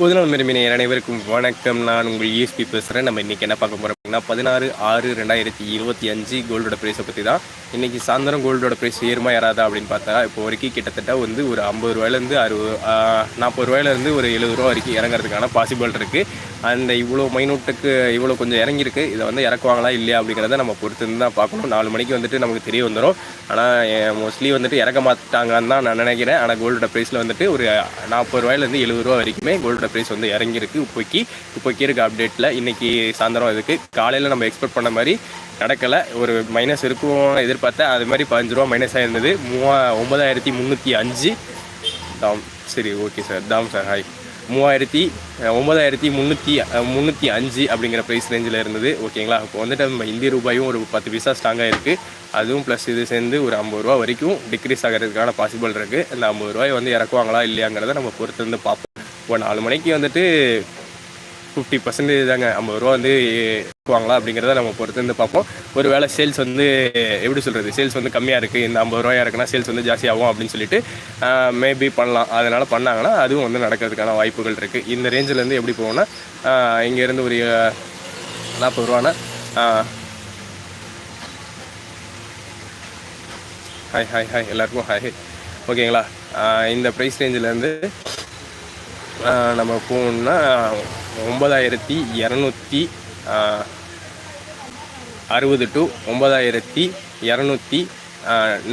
புதுநாள் மிருமினை அனைவருக்கும் வணக்கம். நான் உங்கள் யூஎஸ்பி பேசுகிறேன் நம்ம இன்றைக்கி என்ன பார்க்க போகிறோம் அப்படின்னா பதினாறு ஆறு ரெண்டாயிரத்தி இருபத்தி அஞ்சு கோல்டோட ப்ரைஸை பற்றி தான் இன்றைக்கி சாயந்தரம் கோல்டோட ப்ரைஸ் ஏறுமா ஏறாதா அப்படின்னு பார்த்தா இப்போ வரைக்கும் கிட்டத்தட்ட வந்து ஒரு ஐம்பது ரூபாயிலேருந்து அறுபது நாற்பது ரூபாயிலேருந்து ஒரு எழுபது ரூபா வரைக்கும் இறங்குறதுக்கான பாசிபிள் இருக்குது அந்த இவ்வளோ மைனூட்டுக்கு இவ்வளோ கொஞ்சம் இறங்கியிருக்கு. இதை வந்து இறக்குவாங்களா இல்லையா அப்படிங்கிறத நம்ம பொறுத்து தான் பார்க்கணும். நாலு மணிக்கு வந்துட்டு நமக்கு தெரிய வந்துடும் ஆனால் மோஸ்ட்லி வந்துட்டு இறக்க மாட்டாங்கன்னு தான் நான் நினைக்கிறேன். ஆனால் கோல்டோட ப்ரைஸில் வந்துட்டு ஒரு நாற்பது ரூபாயிலேருந்து எழுபது ரூபா வரைக்குமே கோல்டோட ப்ரைஸ் வந்து இறங்கியிருக்கு. இப்போக்கி இப்போக்கி இருக்க அப்டேட்டில் இன்றைக்கி சாயந்தரம் இதுக்கு காலையில் நம்ம எக்ஸ்பெக்ட் பண்ண மாதிரி நடக்கலை. ஒரு மைனஸ் இருக்கும் எதிர்பார்த்தேன் அது மாதிரி பதினஞ்சு ரூபா மைனஸ் ஆயிருந்தது. மூவா ஒன்பதாயிரத்தி முந்நூற்றி அஞ்சு. தாம் சரி ஓகே சார் தாம் சார் ஹாய் மூவாயிரத்தி ஒம்பதாயிரத்தி முந்நூற்றி முந்நூற்றி அஞ்சு அப்படிங்கிற ப்ரைஸ் ரேஞ்சில் இருந்தது. ஓகேங்களா இப்போ வந்துட்டு நம்ம இந்திய ரூபாயும் ஒரு பத்து பைசா ஸ்ட்ராங்காக இருக்குது அதுவும் ப்ளஸ் இது சேர்ந்து ஒரு ஐம்பது ரூபா வரைக்கும் டிக்ரீஸ் ஆகிறதுக்கான பாசிபிள் இருக்குது அந்த ஐம்பது ரூபாய் வந்து இறக்குவாங்களா இல்லையாங்கிறத நம்ம பொறுத்திருந்து பார்ப்போம். இப்போ நாலு மணிக்கு வந்துட்டு ஃபிஃப்டி பர்சன்டேஜ் தாங்க. ஐம்பது ரூபா வந்து வாங்களா அப்படிங்கிறத நம்ம பொறுத்திருந்து பார்ப்போம். ஒரு வேளை சேல்ஸ் வந்து எப்படி சொல்கிறது சேல்ஸ் வந்து கம்மியாக இருக்குது இந்த ஐம்பது ரூபாயா இருக்குன்னா சேல்ஸ் வந்து ஜாஸ்தியாகும் அப்படின்னு சொல்லிட்டு மேபி பண்ணலாம். அதனால் பண்ணாங்கன்னா அதுவும் வந்து நடக்கிறதுக்கான வாய்ப்புகள் இருக்குது இந்த ரேஞ்சிலேருந்து எப்படி போகும்னா இங்கேருந்து ஒரு நாற்பது ரூபானா ஹாய் ஹாய் ஹாய் எல்லாருக்கும் ஹாய் ஓகேங்களா? இந்த ப்ரைஸ் ரேஞ்சிலேருந்து நம்ம போகணுன்னா ஒன்பதாயிரத்தி இரநூத்தி அறுபது டு ஒன்பதாயிரத்தி இரநூத்தி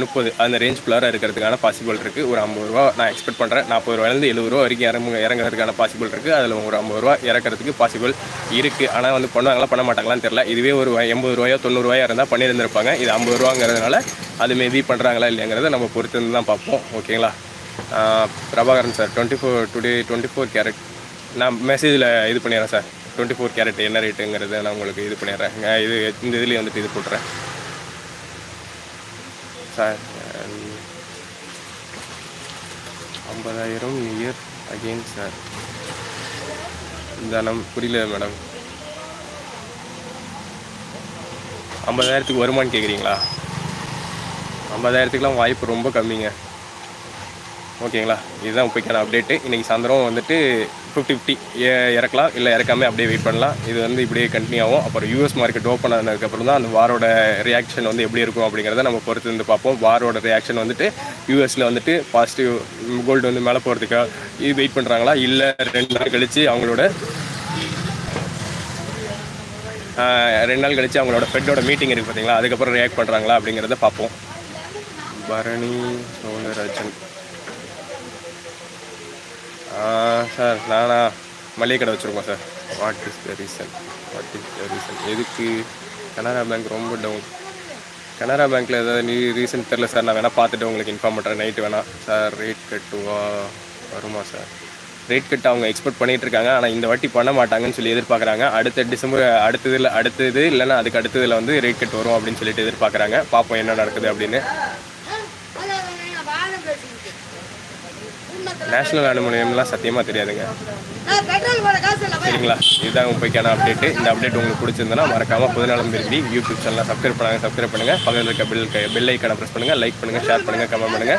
முப்பது. அந்த ரேஞ்சுக்குள்ளார இருக்கிறதுக்கான பாசிபிள் இருக்குது ஒரு ஐம்பது ரூபா நான் எக்ஸ்பெக்ட் பண்ணுறேன் நாற்பது ரூபாயிலேருந்து எழுபது ரூபா வரைக்கும் இறங்கு இறங்குறதுக்கான பாசிபிள் இருக்குது அதில் ஒரு ஐம்பது ரூபா இறக்கிறதுக்கு பாசிபிள் இருக்குது ஆனால் வந்து பண்ணுவாங்களா பண்ண மாட்டாங்களான்னு தெரில இதுவே ஒரு எண்பது ரூபாயோ தொண்ணூறுரூவாயோ இருந்தால் பண்ணியிருந்திருப்பாங்க. இது ஐம்பது ரூபாங்கிறதுனால அது மேபி பண்ணுறாங்களா இல்லைங்கிறத நம்ம பொறுத்திருந்து தான் பார்ப்போம். ஓகேங்களா Prabhakaran sir twenty four today twenty four carat நான் மெசேஜில் இது பண்ணிடுறேன் சார். டுவெண்ட்டி ஃபோர் கேரட் என்ன ரேட்டுங்கிறத நான் உங்களுக்கு இது பண்ணிடுறேன். இது இந்த இதுலேயே வந்துட்டு இது போட்டுறேன். சார் ஐம்பதாயிரம் இயர் அகெயின் சார் தனம் புரியல மேடம் ஐம்பதாயிரத்துக்கு வருமானு கேட்குறீங்களா ஐம்பதாயிரத்துக்குலாம் வாய்ப்பு ரொம்ப கம்மிங்க. ஓகேங்களா? இதுதான் இப்போக்கான அப்டேட்டு இன்றைக்கி சாயந்தரம் வந்துட்டு ஃபிஃப்டி ஃபிஃப்டி இறக்கலாம் இல்லை இறக்காம அப்படியே வெயிட் பண்ணலாம். இது வந்து இப்படியே கண்டினியூ ஆகும். அப்புறம் யூஎஸ் மார்க்கெட் ஓப்பன் ஆனதுக்கப்புறம் தான் அந்த வாரோட ரியாக்ஷன் வந்து எப்படி இருக்கும் அப்படிங்கிறத நம்ம பொறுத்து இருந்து பார்ப்போம் வாரோட ரியாக்ஷன் வந்துட்டு யூஎஸில் வந்துட்டு பாசிட்டிவ் கோல்டு வந்து மேலே போகிறதுக்கா இது வெயிட் பண்ணுறாங்களா இல்லை ரெண்டு நாள் கழித்து அவங்களோட ரெண்டு நாள் கழித்து அவங்களோட ஃபெட்டோட மீட்டிங் இருக்குது பார்த்தீங்களா அதுக்கப்புறம் ரியாக்ட் பண்ணுறாங்களா அப்படிங்கிறத பார்ப்போம். பரணி சோழராஜன். சார் நானா மளிகை கடை வச்சுருக்கோம் sir. What is the reason what is the reason எதுக்கு? கனரா பேங்க் ரொம்ப டவுன் கனரா பேங்க்கில் ஏதாவது நீ ரீசன் தெரில சார். நான் வேணால் பார்த்துட்டு உங்களுக்கு இன்ஃபார்ம் பண்ணுறேன் நைட்டு வேணால் சார் ரேட் கட்டுவா வருமா சார் ரேட் கட் அவங்க எக்ஸ்பெக்ட் பண்ணிட்டு இருக்காங்க. ஆனால் இந்த வாட்டி பண்ண மாட்டாங்கன்னு சொல்லி எதிர்பார்க்குறாங்க. அடுத்த டிசம்பர் அடுத்ததில் அடுத்தது இல்லைன்னா அதுக்கு அடுத்ததில் வந்து ரேட் கட் வரும் அப்படின்னு சொல்லிட்டு எதிர்பார்க்குறாங்க. பார்ப்போம் என்ன நடக்குது அப்படின்னு. நேஷனல் அலுமினியம்லாம் சத்தியமாக தெரியாதுங்க. சரிங்களா? இதுதான் இப்போக்கான அப்டேட்டு இந்த அப்டேட் உங்களுக்கு பிடிச்சிருந்தனா மறக்காம புதுநாளம் விரும்பி யூடியூப் சேனலை சப்ஸ்கிரைப் பண்ணுங்க சப்ஸ்கிரைப் பண்ணுங்க. பக்கத்தில் இருக்க பெல் பெல் ஐக்கனை ப்ரெஸ் பண்ணுங்க லைக் பண்ணுங்க ஷேர் பண்ணுங்க கமெண்ட் பண்ணுங்க.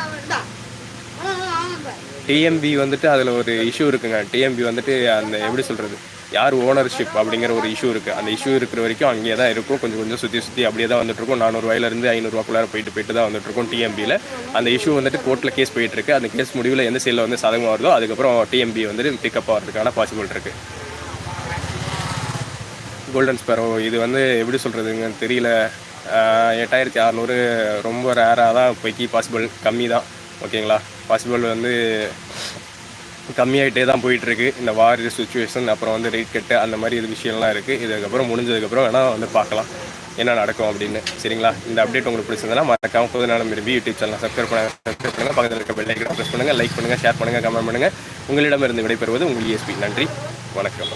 டிஎம்பி வந்துட்டு அதில் ஒரு இஷ்யூ இருக்குங்க. டிஎம்பி வந்துட்டு அந்த எப்படி சொல்கிறது யார் ஓனர்ஷிப் அப்படிங்கிற ஒரு இஷ்யூ இருக்குது அந்த இஷ்யூ இருக்கிற வரைக்கும் அங்கேயே தான் இருக்கும். கொஞ்சம் கொஞ்சம் சுற்றி சுற்றி அப்படியே தான் வந்துட்டுருக்கும். நானூறுவாயிலேருந்து ஐநூறுரூவாக்குள்ளார போயிட்டு போயிட்டு தான் வந்துட்டுருக்கும் டிஎம்பியில் அந்த இஷ்யூ வந்துட்டு கோர்ட்டில் கேஸ் போயிட்டுருக்கு அந்த கேஸ் முடிவில் எந்த சைடில் வந்து சாதகமாக வருதோ அதுக்கப்புறம் டிஎம்பி வந்துட்டு பிக்கப் ஆகிறதுக்கான பாசிபிள் இருக்குது கோல்டன் ஸ்பெரோ இது வந்து எப்படி சொல்கிறதுங்க தெரியல. எட்டாயிரத்தி அறநூறு ரொம்ப ரேராக தான் இப்போக்கி பாசிபிள் கம்மி தான். ஓகேங்களா பாசிபிள் வந்து கம்மியாயிட்டே தான் போயிட்டுருக்கு. இந்த வார் சுச்சுவேஷன் அப்புறம் வந்து ரேட் கட்டு அந்த மாதிரி இது விஷயம்லாம் இருக்குது இதுக்கப்புறம் முடிஞ்சதுக்கப்புறம் வேணால் வந்து பார்க்கலாம். என்ன நடக்கும் அப்படின்னு. சரிங்களா? இந்த அப்டேட் உங்களுக்கு பிடிச்சிருந்தனா மறக்காம புது நாள் விரும்பி யூடியூப் சேனல் சப்ஸ்கிரைப் பண்ணுங்க சப்ஸ்கிரைப் பண்ணுங்க. பக்கத்தில் இருக்க பெல் ஐக்கனை ப்ரெஸ் பண்ணுங்கள் லைக் பண்ணுங்கள் ஷேர் பண்ணுங்கள் கமெண்ட் பண்ணுங்கள் உங்களிடமிருந்து விடைபெறுவது உங்கள் இஎஸ்பி நன்றி. வணக்கம்.